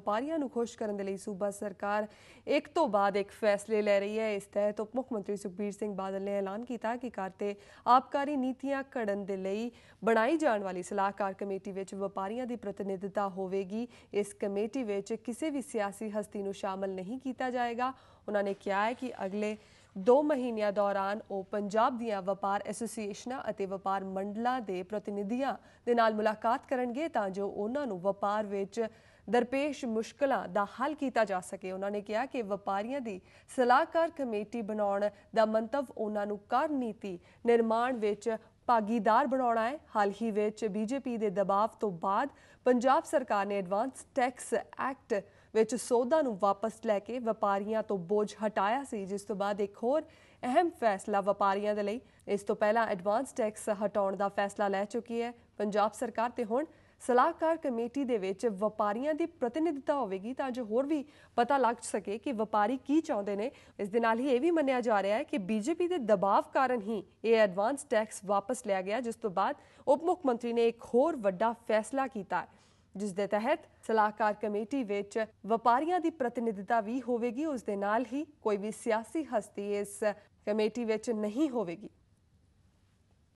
ਵਪਾਰੀਆਂ ਨੂੰ ਖੁਸ਼ ਕਰਨ ਦੇ ਲਈ ਸੂਬਾ ਸਰਕਾਰ ਇੱਕ ਤੋਂ ਬਾਅਦ ਇੱਕ ਫੈਸਲੇ ਲੈ ਰਹੀ ਹੈ। ਇਸ ਤਹਿਤ ਉਪ ਮੁੱਖ ਮੰਤਰੀ ਸੁਖਬੀਰ ਸਿੰਘ ਬਾਦਲ ਨੇ ਐਲਾਨ ਕੀਤਾ ਕਿ ਕਰਤੇ ਆਬਕਾਰੀ ਨੀਤੀਆਂ ਘੜਨ ਦੇ ਲਈ ਬਣਾਈ ਜਾਣ ਵਾਲੀ ਸਲਾਹਕਾਰ ਕਮੇਟੀ ਵਿੱਚ ਵਪਾਰੀਆਂ ਦੀ ਪ੍ਰਤੀਨਿਧਤਾ ਹੋਵੇਗੀ। ਇਸ ਕਮੇਟੀ ਵਿੱਚ ਕਿਸੇ ਵੀ ਸਿਆਸੀ ਹਸਤੀ ਨੂੰ ਸ਼ਾਮਲ ਨਹੀਂ ਕੀਤਾ ਜਾਏਗਾ। ਉਹਨਾਂ ਨੇ ਕਿਹਾ ਹੈ ਕਿ ਅਗਲੇ 2 ਮਹੀਨਿਆਂ ਦੌਰਾਨ ਉਹ ਪੰਜਾਬ ਦੀਆਂ ਵਪਾਰ ਐਸੋਸੀਏਸ਼ਨਾਂ ਅਤੇ ਵਪਾਰ ਮੰਡਲਾਂ ਦੇ ਪ੍ਰਤੀਨਿਧੀਆਂ ਦੇ ਨਾਲ ਮੁਲਾਕਾਤ ਕਰਨਗੇ ਤਾਂ ਜੋ ਉਹਨਾਂ ਨੂੰ ਵਪਾਰ ਵਿੱਚ ਦਰਪੇਸ਼ ਮੁਸ਼ਕਲਾਂ ਦਾ ਹੱਲ ਕੀਤਾ ਜਾ ਸਕੇ। ਉਹਨਾਂ ਨੇ ਕਿਹਾ ਕਿ ਵਪਾਰੀਆਂ ਦੀ ਸਲਾਹਕਾਰ ਕਮੇਟੀ ਬਣਾਉਣ ਦਾ ਮੰਤਵ ਉਹਨਾਂ ਨੂੰ ਕਰ ਨੀਤੀ ਨਿਰਮਾਣ ਵਿੱਚ ਭਾਗੀਦਾਰ ਬਣਾਉਣਾ ਹੈ। ਹਾਲ ਹੀ ਵਿੱਚ ਬੀਜੇਪੀ ਦੇ ਦਬਾਅ ਤੋਂ ਬਾਅਦ ਪੰਜਾਬ ਸਰਕਾਰ ਨੇ ਐਡਵਾਂਸ ਟੈਕਸ ਐਕਟ ਵਿੱਚ ਸੋਧਾਂ ਨੂੰ ਵਾਪਸ ਲੈ ਕੇ ਵਪਾਰੀਆਂ ਤੋਂ ਬੋਝ ਹਟਾਇਆ ਸੀ, ਜਿਸ ਤੋਂ ਬਾਅਦ ਇੱਕ ਹੋਰ ਅਹਿਮ ਫੈਸਲਾ ਵਪਾਰੀਆਂ ਦੇ ਲਈ। ਇਸ ਤੋਂ ਪਹਿਲਾਂ ਐਡਵਾਂਸ ਟੈਕਸ ਹਟਾਉਣ ਦਾ ਫੈਸਲਾ ਲੈ ਚੁੱਕੀ ਹੈ। ਪੰਜਾਬ ਸਰਕਾਰ ਤੇ ਹੁਣ ਸਲਾਹਕਾਰ ਕਮੇਟੀ ਦੇ ਵਿੱਚ ਵਪਾਰੀਆਂ ਦੀ ਪ੍ਰਤੀਨਿਧਤਾ ਹੋਵੇਗੀ ਤਾਂ ਜੋ ਹੋਰ ਵੀ ਪਤਾ ਲੱਗ ਸਕੇ ਕਿ ਵਪਾਰੀ ਕੀ ਚਾਹੁੰਦੇ ਨੇ। ਇਸ ਦੇ ਨਾਲ ਹੀ ਇਹ ਵੀ ਮੰਨਿਆ ਜਾ ਰਿਹਾ ਹੈ ਕਿ ਬੀਜੇਪੀ ਦੇ ਦਬਾਅ ਕਾਰਨ ਹੀ ਇਹ ਐਡਵਾਂਸ ਟੈਕਸ ਵਾਪਸ ਲਿਆ ਗਿਆ, ਜਿਸ ਤੋਂ ਬਾਅਦ ਉਪ ਮੁੱਖ ਮੰਤਰੀ ਨੇ ਇੱਕ ਹੋਰ ਵੱਡਾ ਫੈਸਲਾ ਕੀਤਾ। ਜਿਸ ਦੇ ਤਹਿਤ ਸਲਾਹਕਾਰ ਕਮੇਟੀ ਵਿੱਚ ਵਪਾਰੀਆਂ ਦੀ ਪ੍ਰਤੀਨਿਧਤਾ ਵੀ ਹੋਵੇਗੀ, ਉਸ ਦੇ ਨਾਲ ਹੀ ਕੋਈ ਵੀ ਸਿਆਸੀ ਹਸਤੀ ਇਸ ਕਮੇਟੀ ਵਿੱਚ ਨਹੀਂ ਹੋਵੇਗੀ।